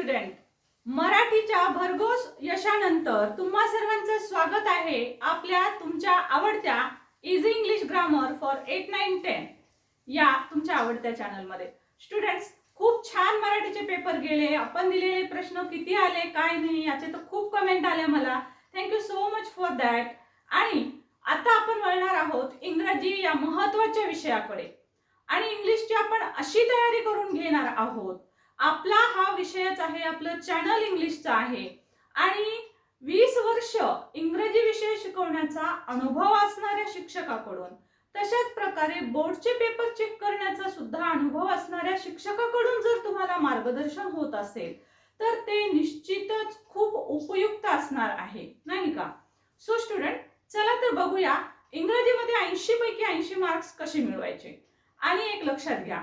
Student मराठीच्या भरघोस यशानंतर तुम्हा सर्वांचं स्वागत आहे आपल्या तुमच्या आवडत्या easy English grammar for eight nine ten या तुमच्या आवडत्या चॅनलमध्ये स्टुडंट्स खूप छान मराठीचे पेपर गेले आपण दिलेले प्रश्न किती आले काय नाही याचे तर खूप कमेंट आले मला. Thank you so much for that आणि आता आपण वळणार आहोत इंग्रजी या महत्त्वाच्या विषयाकडे. आणि इंग्लिशची आपण अशी तयारी करून घेणार आहोत आपला हा विषयच आहे आपलं चॅनल इंग्लिशचा आहे. आणि वीस वर्ष इंग्रजी विषय शिकवण्याचा अनुभव असणाऱ्या शिक्षकाकडून तशाच प्रकारे बोर्डचे पेपर चेक करण्याचा सुद्धा अनुभव असणाऱ्या शिक्षकाकडून जर तुम्हाला मार्गदर्शन होत असेल तर ते निश्चितच खूप उपयुक्त असणार आहे नाही का? सो स्टुडंट चला तर बघूया इंग्रजीमध्ये ऐंशी पैकी ऐंशी मार्क्स कसे मिळवायचे? आणि एक लक्षात घ्या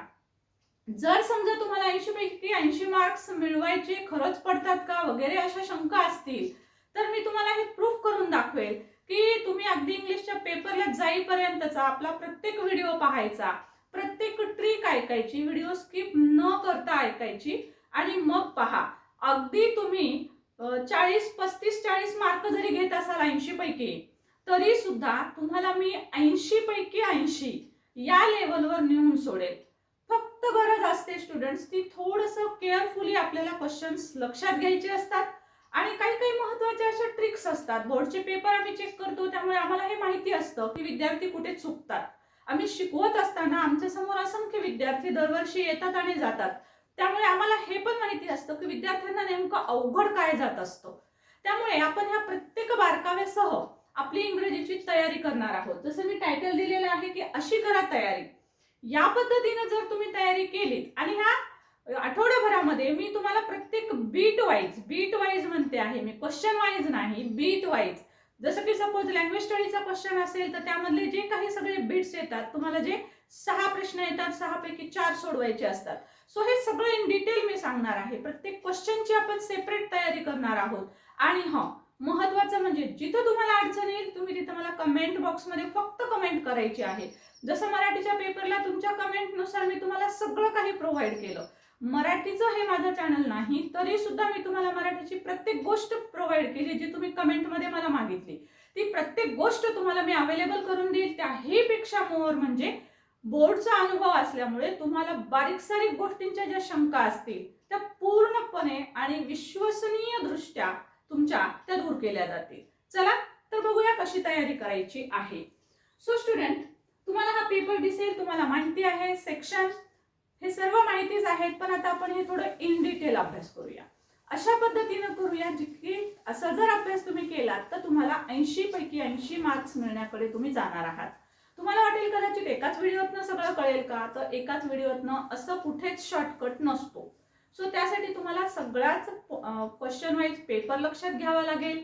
जर समजा तुम्हाला ऐंशी पैकी ऐंशी मार्क्स मिळवायचे खरंच पडतात का? वगैरे अशा शंका असतील. तर मी तुम्हाला हे प्रूफ करून दाखवेल की तुम्ही अगदी इंग्लिशच्या पेपरला जाईपर्यंतचा आपला प्रत्येक व्हिडिओ पाहायचा प्रत्येक ट्रिक ऐकायची व्हिडिओ स्किप न करता ऐकायची आणि मग पहा. अगदी तुम्ही चाळीस पस्तीस चाळीस मार्क जरी घेत असाल ऐंशी पैकी तरी सुद्धा तुम्हाला मी ऐंशी पैकी ऐंशी या लेवलवर नेऊन सोडेल. गरज असते स्टुडंट्स ती थोडंसं केअरफुली आपल्याला क्वेश्चन्स लक्षात घ्यायचे असतात. आणि काही काही महत्त्वाच्या अशा ट्रिक्स असतात. बोर्डचे पेपर आम्ही चेक करतो त्यामुळे आम्हाला हे माहिती असतं की विद्यार्थी कुठे चुकतात. आम्ही शिकवत असताना आमच्यासमोर असंख्य विद्यार्थी दरवर्षी येतात आणि जातात. त्यामुळे आम्हाला हे पण माहिती असतं की विद्यार्थ्यांना नेमकं अवघड काय जात असतं. त्यामुळे आपण ह्या प्रत्येक बारकाव्यासह आपली इंग्रजीची तयारी करणार आहोत. जसं मी टायटल दिलेलं आहे की अशी करा तयारी. या पद्धतीनं जर तुम्ही तयारी केलीत आणि ह्या आठवड्याभरामध्ये मी तुम्हाला प्रत्येक बीट वाईज बीट वाईज म्हणते आहे मी क्वेश्चन वाईज नाही बीट वाईज जसं की सपोज लँग्वेज स्टडीचा क्वेश्चन असेल तर त्यामधले जे काही सगळे बीट्स येतात तुम्हाला जे सहा प्रश्न येतात सहा पैकी चार सोडवायचे असतात. सो हे सगळं इन डिटेल मी सांगणार आहे. प्रत्येक क्वेश्चनची आपण सेपरेट तयारी करणार आहोत. आणि हा महत्वाचं म्हणजे जिथं तुम्हाला अडचण येईल तुम्ही तिथं मला कमेंट बॉक्समध्ये फक्त कमेंट करायची आहे. जसं मराठीच्या पेपरला तुमच्या कमेंटनुसार मी तुम्हाला सगळं काही प्रोव्हाइड केलं. मराठीचं हे माझं चॅनल नाही तरी सुद्धा मी तुम्हाला मराठीची प्रत्येक गोष्ट प्रोव्हाइड केली जी तुम्ही कमेंटमध्ये मला मागितली. ती प्रत्येक गोष्ट तुम्हाला मी अवेलेबल करून देईल. त्याही पेक्षा मोर म्हणजे बोर्डचा अनुभव असल्यामुळे तुम्हाला बारीक सारीक गोष्टींच्या ज्या शंका असतील त्या पूर्णपणे आणि विश्वसनीय दृष्ट्या तुमच्या त्या दूर केल्या जातील. चला तर बघूया कशी तयारी करायची आहे. सो स्टुडंट तुम्हाला हा पेपर दिसेल तुम्हाला माहिती आहे सेक्शन हे सर्व माहितीच आहेत पण आता आपण हे थोडं इन डिटेल अभ्यास करूया. अशा पद्धतीनं करूया जितकी असा जर अभ्यास तुम्ही केलात तर तुम्हाला ऐंशी पैकी ऐंशी मार्क्स मिळण्याकडे तुम्ही जाणार आहात. तुम्हाला वाटेल कदाचित एकाच व्हिडिओतनं सगळं कळेल का? तर एकाच व्हिडिओतनं असं कुठेच शॉर्टकट नसतो. सो त्यासाठी तुम्हाला सगळ्याच क्वेश्चन वाईज पेपर लक्षात घ्यावा लागेल.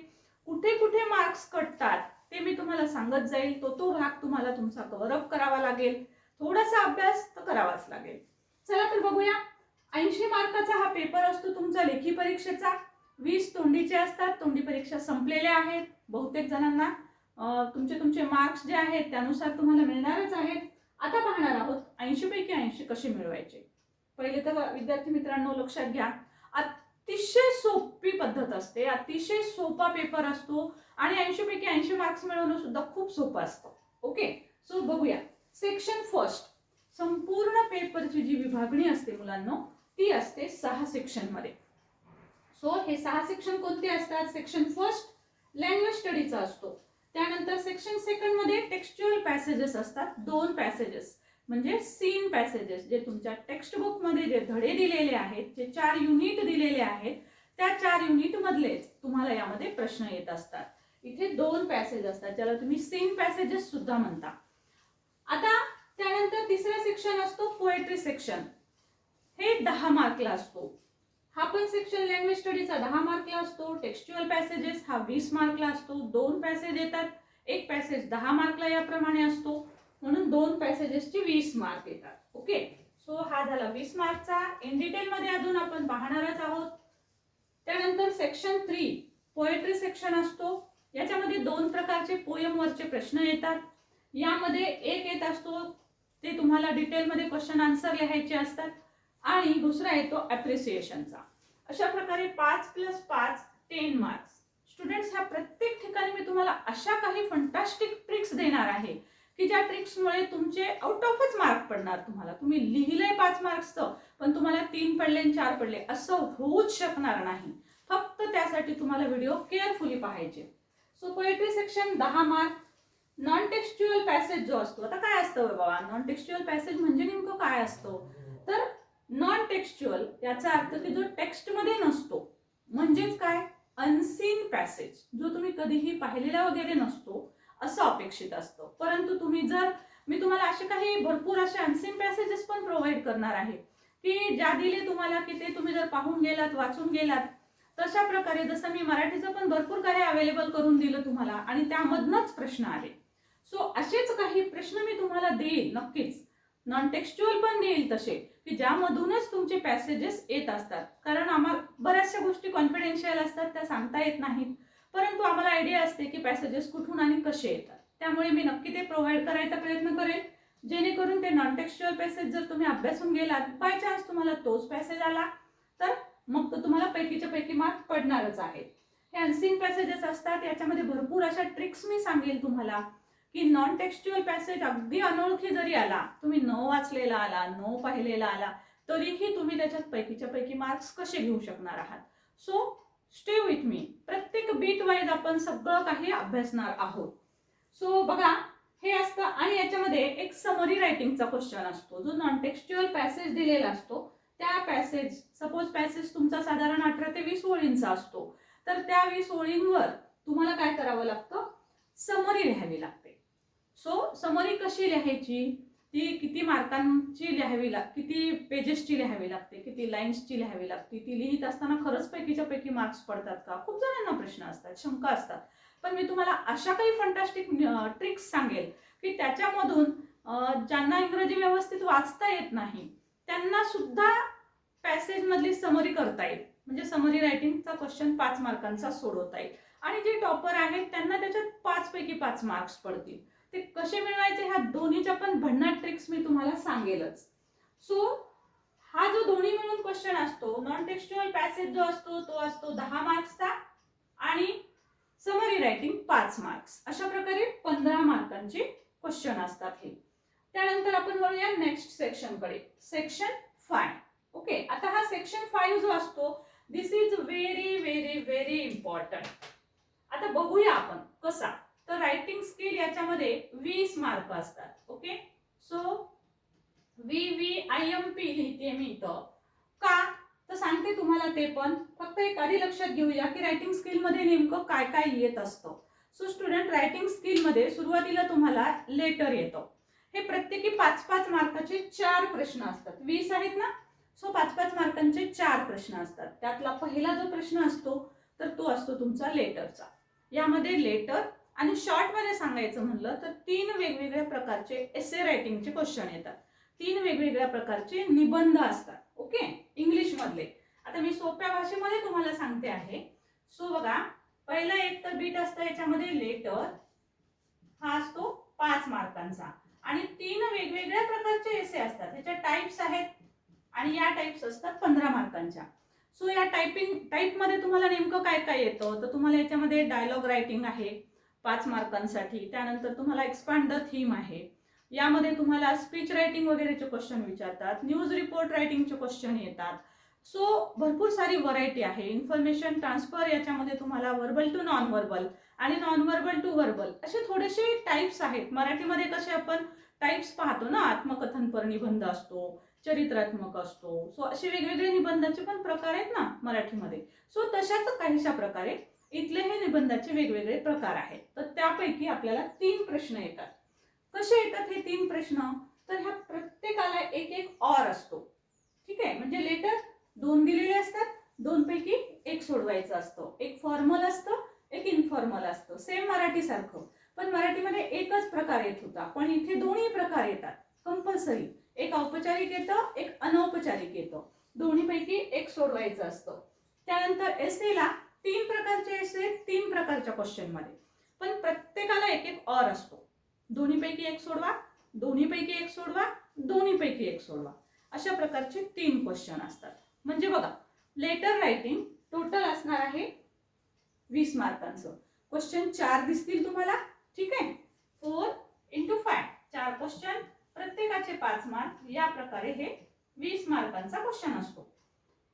कुठे कुठे मार्क्स कटतात? ते मी तुम्हाला सांगत जाईल तो तो भाग तुम्हाला तुमचा कव्हरअप करावा लागेल थोडासा अभ्यास तर करावाच लागेल. चला तर बघूया. ऐंशी मार्काचा हा पेपर असतो तुमचा लेखी परीक्षेचा. वीस तोंडीचे असतात तोंडी परीक्षा संपलेल्या आहेत. बहुतेक जणांना तुमचे तुमचे मार्क्स जे आहेत त्यानुसार तुम्हाला मिळणारच आहेत. आता पाहणार आहोत ऐंशी पैकी ऐंशी कसे मिळवायचे. पहिले तर विद्यार्थी मित्रांनो लक्षात घ्या. अतिशय सोपी पद्धत असते अतिशय सोपा पेपर असतो आणि ऐंशी पैकी ऐंशी मार्क्स मिळवणं सुद्धा खूप सोपं असतं. ओके सो बघूया. सेक्शन फर्स्ट संपूर्ण पेपरची जी विभागणी असते मुलांना ती असते सहा सेक्शनमध्ये. सो हे सहा सेक्शन कोणते असतात? सेक्शन फर्स्ट लँग्वेज स्टडीचा असतो. त्यानंतर सेक्शन सेकंडमध्ये टेक्स्च्युअल पॅसेजेस असतात दोन पॅसेजेस म्हणजे सीन पॅसेजेस जे तुमच्या टेक्स्ट बुकमध्ये जे धडे दिलेले आहेत जे चार युनिट दिलेले आहेत त्या चार युनिट मधलेच तुम्हाला यामध्ये प्रश्न येत असतात. इथे दोन पॅसेज असतात ज्याला तुम्ही सीन पॅसेजेस सुद्धा म्हणता. आता त्यानंतर तिसरा सेक्शन असतो पोएट्री सेक्शन हे दहा मार्कला असतो. हा पण सेक्शन लँग्वेज स्टडीचा दहा मार्कला असतो टेक्स्च्युअल पॅसेजेस हा वीस मार्कला असतो दोन पॅसेज येतात एक पॅसेज दहा मार्कला याप्रमाणे असतो. म्हणून दोन पॅसेजेसचे वीस मार्क येतात. ओके सो हा झाला वीस मार्कचा इन डिटेलमध्ये अजून आपण पाहणारच आहोत. त्यानंतर सेक्शन थ्री पोएट्री सेक्शन असतो. याच्यामध्ये दोन प्रकारचे पोयमवरचे प्रश्न येतात. यामध्ये एक येत असतो ते तुम्हाला डिटेलमध्ये क्वेश्चन आन्सर लिहायचे असतात. आणि दुसरा येतो ॲप्रिसिएशनचा अशा प्रकारे पाच प्लस पाच टेन मार्क्स स्टुडंट्स ह्या प्रत्येक ठिकाणी मी तुम्हाला अशा काही फंटास्टिक ट्रिक्स देणार आहे. की ज्या ट्रिक्समुळे तुमचे आउट ऑफच मार्क पडणार तुम्हाला. तुम्ही लिहिलंय पाच मार्क्सचं पण तुम्हाला तीन पडले आणि चार पडले असं होऊच शकणार नाही. फक्त त्यासाठी तुम्हाला व्हिडिओ केअरफुली पाहायचे. सो पोएट्री सेक्शन दहा मार्क नॉन टेक्स्च्युअल पॅसेज जो असतो आता काय असतं बाबा? नॉन टेक्स्च्युअल पॅसेज म्हणजे नेमकं काय असतो? तर नॉन टेक्स्च्युअल याचा अर्थ की जो टेक्स्टमध्ये नसतो म्हणजेच काय? अनसीन पॅसेज जो तुम्ही कधीही पाहिलेला वगैरे नसतो असं अपेक्षित असतं. परंतु तुम्ही जर मी तुम्हाला असे काही भरपूर असे अनसीन पॅसेजेस पण प्रोव्हाइड करणार आहे की ज्या दिले तुम्हाला की ते तुम्ही जर पाहून गेलात वाचून गेलात तशा प्रकारे जसं मी मराठीचं पण भरपूर काही अवेलेबल करून दिलं तुम्हाला आणि त्यामधनच प्रश्न आले. सो असेच काही प्रश्न मी तुम्हाला देईल नक्कीच. नॉन टेक्स्च्युअल पण देईल तसे की ज्यामधूनच तुमचे पॅसेजेस येत असतात. कारण आम्हाला बऱ्याचशा गोष्टी कॉन्फिडेन्शियल असतात त्या सांगता येत नाहीत. परंतु आम्हाला आयडिया असते की पॅसेजेस कुठून आणि कसे येतात. त्यामुळे मी नक्की ते प्रोव्हाइड करायचा प्रयत्न करेल. जेणेकरून ते नॉन टेक्स्च्युअल पॅसेज जर तुम्ही अभ्यासून गेलात बाय चान्स तुम्हाला तोच पॅसेज आला तर मग तो तुम्हाला पैकीच्या पैकी मार्क पडणारच आहे. हे अनसीन पॅसेजेस असतात याच्यामध्ये भरपूर अशा ट्रिक्स मी सांगेल तुम्हाला की नॉन टेक्स्च्युअल पॅसेज अगदी अनोळखी जरी आला तुम्ही न वाचलेला आला न पाहिलेला आला तरीही तुम्ही त्याच्यात पैकीच्या पैकी मार्क्स कसे घेऊ शकणार आहात? सो स्टे विथ मी प्रत्येक बीट वाईज आपण सगळं काही अभ्यासणार आहोत. सो बघा हे असतं आणि याच्यामध्ये एक समरी रायटिंगचा क्वेश्चन असतो. जो नॉन टेक्स्च्युअल पॅसेज दिलेला असतो त्या पॅसेज सपोज पॅसेज तुमचा साधारण अठरा ते वीस ओळींचा असतो. तर त्या वीस ओळींवर तुम्हाला काय करावं लागतं? समरी लिहावी लागते. सो समरी कशी लिहायची? ती किती मार्कांची लिहावी लाग किती पेजेसची लिहावी लागते किती लाईन्सची लिहावी लागते ती लिहित असताना खरंच पैकीच्या पैकी मार्क्स पडतात का? खूप जणांना प्रश्न असतात शंका असतात. पण मी तुम्हाला अशा काही फंटास्टिक ट्रिक्स सांगेल की त्याच्यामधून ज्यांना इंग्रजी व्यवस्थित वाचता येत नाही त्यांना सुद्धा पॅसेजमधली समरी करता येईल. म्हणजे समरी रायटिंगचा क्वेश्चन पाच मार्कांचा सोडवता येईल. आणि जे टॉपर आहेत त्यांना त्याच्यात पाचपैकी पाच मार्क्स पडतील. ते कसे मिळवायचे ह्या दोन्हीच्या पण भन्नाट ट्रिक्स मी तुम्हाला सांगेलच. सो हा जो दोन्ही मिळून क्वेश्चन असतो नॉन टेक्स्च्युअल पॅसेज जो असतो तो असतो दहा मार्क्सचा आणि समरी रायटिंग पाच मार्क्स अशा प्रकारे पंधरा मार्कांचे क्वेश्चन असतात हे. त्यानंतर आपण वळूया नेक्स्ट सेक्शनकडे सेक्शन फाय ओके आता हा सेक्शन फाईव्ह जो असतो this is very very very important आता बघूया आपण कसा. तर रायटिंग स्किल याच्यामध्ये वीस मार्क असतात okay so V V I M P लिहिते मी इथं. का? तर सांगते तुम्हाला ते पण. फक्त एक आधी लक्षात घेऊया की रायटिंग स्किलमध्ये नेमकं काय काय येत असतं. सो स्टुडंट रायटिंग स्किलमध्ये सुरुवातीला तुम्हाला लेटर येतं. हे प्रत्येकी पाच पाच मार्काचे चार प्रश्न असतात. वीस आहेत ना? सो पाच पाच मार्कांचे चार प्रश्न असतात. त्यातला पहिला जो प्रश्न असतो तर तो असतो तुमचा लेटरचा यामध्ये लेटर आणि शॉर्टमध्ये सांगायचं म्हणलं तर तीन वेगवेगळ्या प्रकारचे एसे रायटिंगचे क्वेश्चन येतात. तीन वेगवेगळ्या प्रकारचे निबंध असतात. ओके इंग्लिश मधले आता मी सोप्या भाषेमध्ये तुम्हाला सांगते आहे. सो बघा. पहिलं एक तर बीट असतं याच्यामध्ये लेटर हा असतो पाच मार्कांचा. आणि तीन वेगवेगळ्या प्रकारचे एसे असतात. ह्याच्या टाईप्स आहेत. आणि या टाईप्स असतात पंधरा मार्कांच्या. सो या टायपिंग टाईपमध्ये तुम्हाला नेमकं काय काय येतं? तर तुम्हाला याच्यामध्ये डायलॉग रायटिंग आहे. पाच मार्कांसाठी. त्यानंतर तुम्हाला एक्सपांड द थीम आहे. यामध्ये तुम्हाला स्पीच रायटिंग वगैरेचे क्वेश्चन विचारतात न्यूज रिपोर्ट रायटिंगचे क्वेश्चन येतात. सो भरपूर सारी व्हरायटी आहे. इन्फॉर्मेशन ट्रान्सफर याच्यामध्ये तुम्हाला वर्बल टू नॉन वर्बल आणि नॉन वर्बल टू वर्बल असे थोडेसे टाईप्स आहेत. मराठीमध्ये कसे आपण टाईप्स पाहतो ना आत्मकथनपर निबंध असतो चरित्रात्मक असतो. सो असे वेगवेगळे निबंधाचे पण प्रकार आहेत ना मराठीमध्ये. सो तशाच काहीशा प्रकारे इथले हे निबंधाचे वेगवेगळे प्रकार आहेत. तर त्यापैकी आपल्याला तीन प्रश्न येतात. कसे येतात हे तीन प्रश्न? तर ह्या प्रत्येकाला एक एक ऑर असतो. ठीक आहे? म्हणजे लेटर दोन दिलेले असतात दोन पैकी एक सोडवायचं असतं. एक फॉर्मल असतं एक इनफॉर्मल असतं. सेम मराठी सारखं. पण मराठीमध्ये एकच प्रकार येत होता. पण इथे दोन्ही प्रकार येतात. कंपल्सरी एक औपचारिक येतं एक अनौपचारिक येतं. दोन्हीपैकी एक सोडवायचं असतं. त्यानंतर एस एला तीन प्रकारचे एसे तीन प्रकारच्या क्वेश्चनमध्ये पण प्रत्येकाला एक एक ऑर असतो. दोन्हीपैकी एक सोडवा दोन्हीपैकी एक सोडवा दोन्हीपैकी एक सोडवा. अशा प्रकारचे तीन क्वेश्चन असतात. म्हणजे बघा लेटर रायटिंग टोटल असणार आहे वीस मार्कांचं. क्वेश्चन चार दिसतील तुम्हाला ठीक आहे? फोर इंटू फाय चार क्वेश्चन प्रत्येकाचे पाच मार्क या प्रकारे हे वीस मार्कांचा क्वेश्चन असतो.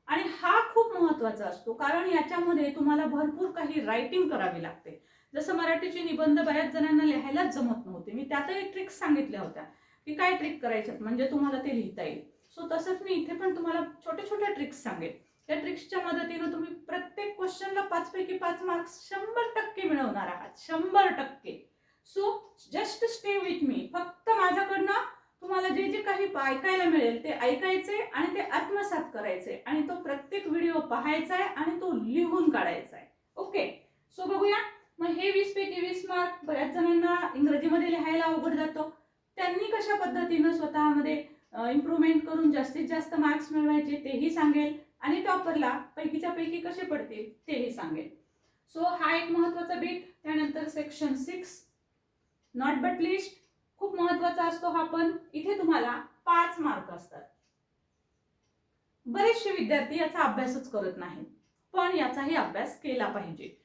आणि हा खूप महत्त्वाचा असतो. कारण याच्यामध्ये तुम्हाला भरपूर काही रायटिंग करावी लागते. जसं मराठीचे निबंध बऱ्याच जणांना लिहायलाच जमत नव्हते. मी त्यातही ट्रिक्स सांगितल्या होत्या. की काय ट्रिक करायच्यात? म्हणजे तुम्हाला ते लिहिता येईल. सो तसंच मी इथे पण तुम्हाला छोट्या छोट्या ट्रिक्स सांगेन. त्या ट्रिक्सच्या मदतीनं तुम्ही प्रत्येक क्वेश्चनला पाचपैकी पाच मार्क्स शंभर टक्के मिळवणार आहात. शंभर टक्के. So just stay with me फक्त माझ्याकडनं तुम्हाला जे जे काही ऐकायला मिळेल ते ऐकायचे आणि ते आत्मसात करायचे. आणि तो प्रत्येक व्हिडिओ पाहायचा आहे आणि तो लिहून काढायचा आहे ओके? सो बघूया. मग हे वीस पैकी वीस मार्क बऱ्याच जणांना इंग्रजीमध्ये लिहायला अवघड जातो. त्यांनी कशा पद्धतीनं स्वतःमध्ये इम्प्रूव्हमेंट करून जास्तीत जास्त मार्क्स मिळवायचे तेही सांगेल आणि टॉपरला पैकीच्या पैकी कसे पडतील तेही सांगेल. सो हा एक महत्त्वाचा बीट त्यानंतर section six not but list खूप महत्त्वाचा असतो हा पण. इथे तुम्हाला पाच मार्क असतात. बरेचसे विद्यार्थी याचा अभ्यासच करत नाहीत पण याचाही अभ्यास केला पाहिजे.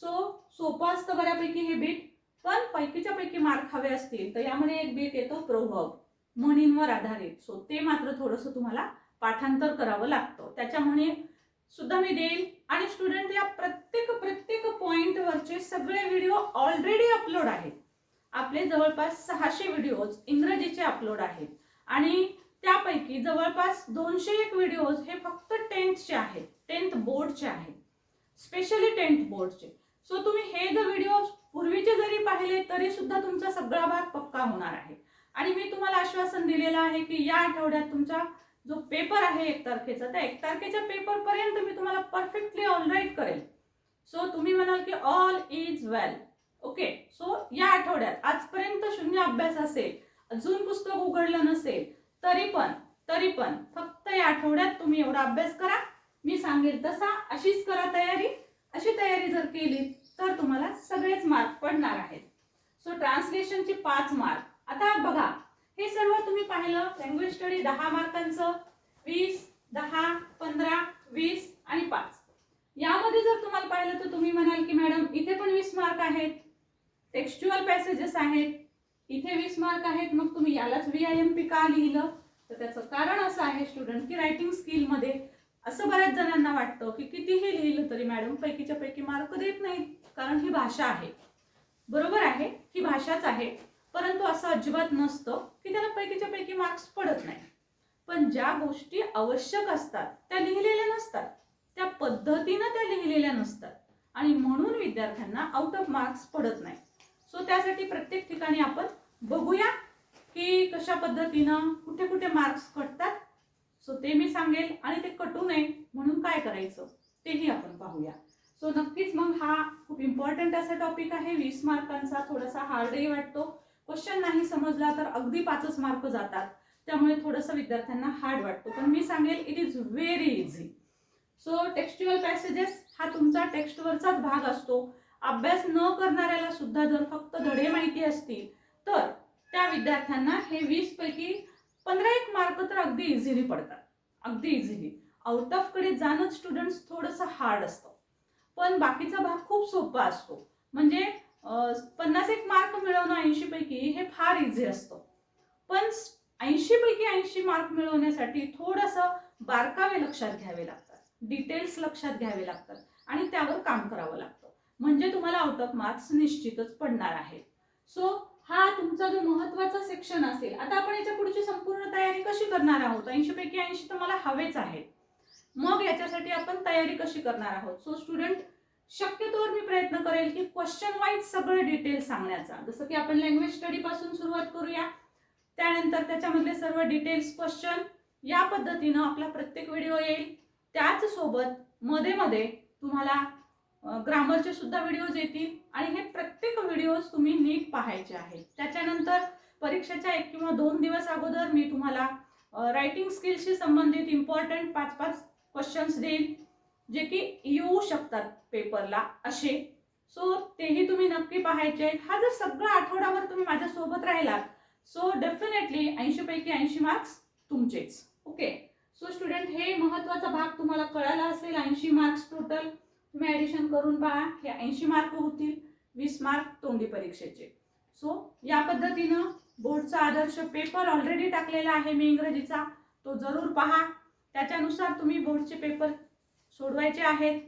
सो सोपं असतं बऱ्यापैकी हे बीट पण पैकीच्या पैकी मार्क हवे असतील तर यामध्ये एक बीट येतो प्रोव्हब म्हणींवर आधारित. सो ते मात्र थोडंसं तुम्हाला पाठांतर करावं लागतं. त्याच्या म्हणी सुद्धा मी देईल. आणि स्टुडंट या प्रत्येक प्रत्येक पॉइंटवरचे सगळे व्हिडिओ ऑलरेडी अपलोड आहेत. आपले जवळपास सहाशे व्हिडिओज इंग्रजीचे अपलोड आहेत. आणि त्यापैकी जवळपास दोनशे एक व्हिडिओज हे फक्त टेन्थचे आहेत. टेन्थ बोर्डचे आहेत. स्पेशली टेन्थ बोर्डचे सो तुम्ही हे जर व्हिडिओ पूर्वीचे जरी पाहिले तरी सुद्धा तुमचा सगळा भाग पक्का होणार आहे. आणि मी तुम्हाला आश्वासन दिलेलं आहे की या आठवड्यात तुमचा जो पेपर आहे एक तारखेचा त्या एक तारखेच्या पेपरपर्यंत मी तुम्हाला परफेक्टली ऑलराईट करेल. सो तुम्ही म्हणाल की all is well okay so या आठवड्यात आजपर्यंत शून्य अभ्यास असेल अजून पुस्तक उघडलं नसेल तरी पण तरी पण फक्त या आठवड्यात तुम्ही एवढा अभ्यास करा. मी सांगेल तसा अशीच करा तयारी. अशी तयारी जर केली तर तुम्हाला सगळेच मार्क पडणार आहेत. सो ट्रान्सलेशनचे पाच मार्क आता बघा हे सर्व तुम्ही पाहिलं लँग्वेज स्टडी दहा मार्कांचं वीस दहा पंधरा वीस आणि पाच. यामध्ये जर तुम्हाला पाहिलं तर तुम्ही म्हणाल की मॅडम इथे पण वीस मार्क आहेत. टेक्स्च्युअल पॅसेजेस आहेत. इथे वीस मार्क आहेत. मग तुम्ही यालाच व्ही आय एम पी का लिहिलं? तर त्याचं कारण असं आहे स्टुडंट की रायटिंग स्किलमध्ये असं बऱ्याच जणांना वाटतं की कितीही लिहिलं तरी मॅडम पैकीच्या पैकी मार्क देत नाहीत कारण ही भाषा आहे. बरोबर आहे? ही भाषाच आहे. परंतु असं अजिबात नसतं की त्याला पैकीच्या पैकी मार्क्स पडत नाही पण ज्या गोष्टी आवश्यक असतात त्या लिहिलेल्या नसतात. त्या पद्धतीनं त्या लिहिलेल्या नसतात. आणि म्हणून विद्यार्थ्यांना आउट ऑफ मार्क्स पडत नाही सो त्यासाठी प्रत्येक ठिकाणी आपण बघूया की कशा पद्धतीनं कुठे कुठे मार्क्स कटतात. सो ते मी सांगेल आणि ते कटू नये म्हणून काय करायचं तेही आपण पाहूया. सो नक्कीच मग हा खूप इम्पॉर्टंट असा टॉपिक आहे. वीस मार्कांचा थोडासा हार्डही वाटतो. क्वेश्चन नाही समजला तर अगदी पाचच मार्क जातात. त्यामुळे थोडंसं विद्यार्थ्यांना हार्ड वाटतो. पण मी सांगेल it is very easy so textual passages हा तुमचा टेक्स्टवरचाच भाग असतो. अभ्यास न करणाऱ्याला सुद्धा जर फक्त धडे माहिती असतील तर त्या विद्यार्थ्यांना हे वीस पैकी पंधरा एक मार्क तर अगदी इझिली पडतात. अगदी इझिली आउट ऑफकडे जाणं स्टुडंट्स थोडंसं हार्ड असतं. पण बाकीचा भाग खूप सोपा असतो. म्हणजे पन्नास एक मार्क मिळवणं ऐंशी पैकी हे फार इझी असतं. पण ऐंशी पैकी ऐंशी मार्क मिळवण्यासाठी थोडंसं बारकावे लक्षात घ्यावे लागतात. डिटेल्स लक्षात घ्यावे लागतात. आणि त्यावर काम करावं लागतं. म्हणजे तुम्हाला आउट ऑफ मार्क्स निश्चितच पडणार आहे. सो हा तुमचा जो महत्त्वाचा सेक्शन असेल आता आपण याच्या पुढची संपूर्ण तयारी कशी करणार आहोत? ऐंशी पैकी ऐंशी तर मला हवेच आहेत मग याच्यासाठी आपण तयारी कशी करणार आहोत? सो स्टुडंट शक्यतोवर मी प्रयत्न करेल की क्वेश्चन वाईज सगळे डिटेल्स सांगण्याचा. जसं की आपण लँग्वेज स्टडी पासून सुरुवात करूया. त्यानंतर त्याच्यामधले सर्व डिटेल्स क्वेश्चन या पद्धतीनं आपला प्रत्येक व्हिडिओ येईल. त्याच सोबत मध्ये मध्ये तुम्हाला ग्रामरचे सुद्धा व्हिडिओज येतील आणि हे प्रत्येक व्हिडिओज तुम्ही नीट पाहायचे आहेत. त्याच्यानंतर परीक्षेच्या एक किंवा दोन दिवस अगोदर मी तुम्हाला रायटिंग स्किल्सशी संबंधित इम्पॉर्टंट पाच पाच क्वेश्चन्स देईल जे की येऊ शकतात पेपरला असे. सो तेही तुम्ही नक्की पाहायचे. आहेत हा जर सगळा आठवडाभर तुम्ही माझ्यासोबत राहिलात सो डेफिनेटली ऐंशीपैकी ऐंशी मार्क्स तुमचेच. ओके सो स्टुडंट हे महत्त्वाचा भाग तुम्हाला कळाला असेल ऐंशी मार्क्स टोटल तुम्ही ॲडिशन करून पहा हे ऐंशी मार्क होतील वीस मार्क तोंडी परीक्षेचे. सो या पद्धतीनं बोर्डचा आदर्श पेपर ऑलरेडी टाकलेला आहे मी इंग्रजीचा. तो जरूर पहा. त्याच्यानुसार तुम्ही बोर्डचे पेपर सोडवायचे आहेत.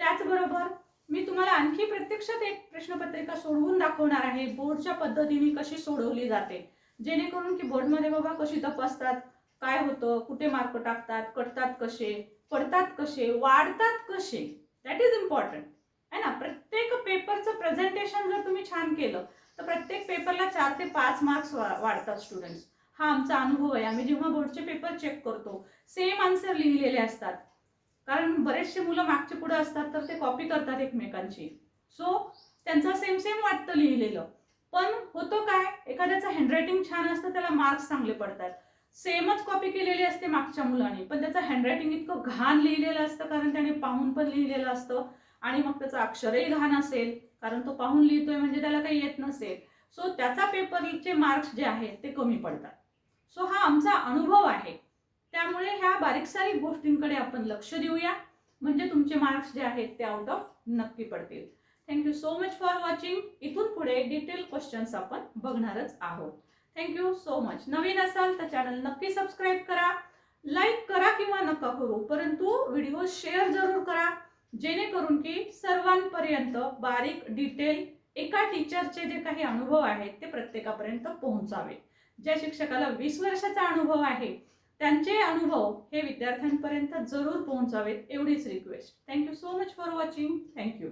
त्याचबरोबर मी तुम्हाला आणखी प्रत्यक्षात एक प्रश्नपत्रिका सोडवून दाखवणार आहे. बोर्डच्या पद्धतीने कशी सोडवली जाते. जेणेकरून की बोर्डमध्ये बाबा कशी तपासतात काय होतं कुठे मार्क टाकतात कटतात कसे पडतात कसे वाढतात कसे दॅट इज इम्पॉर्टंट आहे ना? प्रत्येक पेपरचं प्रेझेंटेशन जर तुम्ही छान केलं तर प्रत्येक पेपरला चार ते पाच मार्क्स वाढतात स्टुडंट्स हा आमचा अनुभव आहे. आम्ही जेव्हा बोर्डचे पेपर चेक करतो सेम आन्सर लिहिलेले असतात. कारण बरेचसे मुलं मागचे पुढं असतात तर ते कॉपी करतात एकमेकांची सो त्यांचं सेम सेम वाटतं लिहिलेलं. पण होतं काय? एखाद्याचं हँडरायटिंग छान असतं त्याला मार्क्स चांगले पडतात. सेमच कॉपी केलेली असते मागच्या मुलाने. पण त्याचं हँडरायटिंग इतकं घाण लिहिलेलं असतं कारण त्याने पाहून पण लिहिलेलं असतं. आणि मग त्याचं अक्षरही घाण असेल कारण तो पाहून लिहितोय म्हणजे त्याला काही येत नसेल. सो त्याचा पेपरचे मार्क्स जे आहेत ते कमी पडतात. सो हा आमचा अनुभव आहे. त्यामुळे ह्या बारीक सारीक गोष्टींकडे आपण लक्ष देऊया. म्हणजे तुमचे मार्क्स जे आहेत ते आउट ऑफ नक्की पडतील. Thank you so much for watching इथून पुढे डिटेल क्वेश्चन्स आपण बघणारच आहोत. थँक्यू सो मच नवीन असाल तर चॅनल नक्की सबस्क्राईब करा लाईक करा किंवा नका करू परंतु व्हिडिओ शेअर जरूर करा जेणेकरून की सर्वांपर्यंत बारीक डिटेल एका टीचरचे जे काही अनुभव आहेत ते प्रत्येकापर्यंत पोहोचावे. ज्या शिक्षकाला वीस वर्षाचा अनुभव आहे त्यांचे अनुभव हे विद्यार्थ्यांपर्यंत जरूर पोहोचावेत एवढीच request thank you so much for watching thank you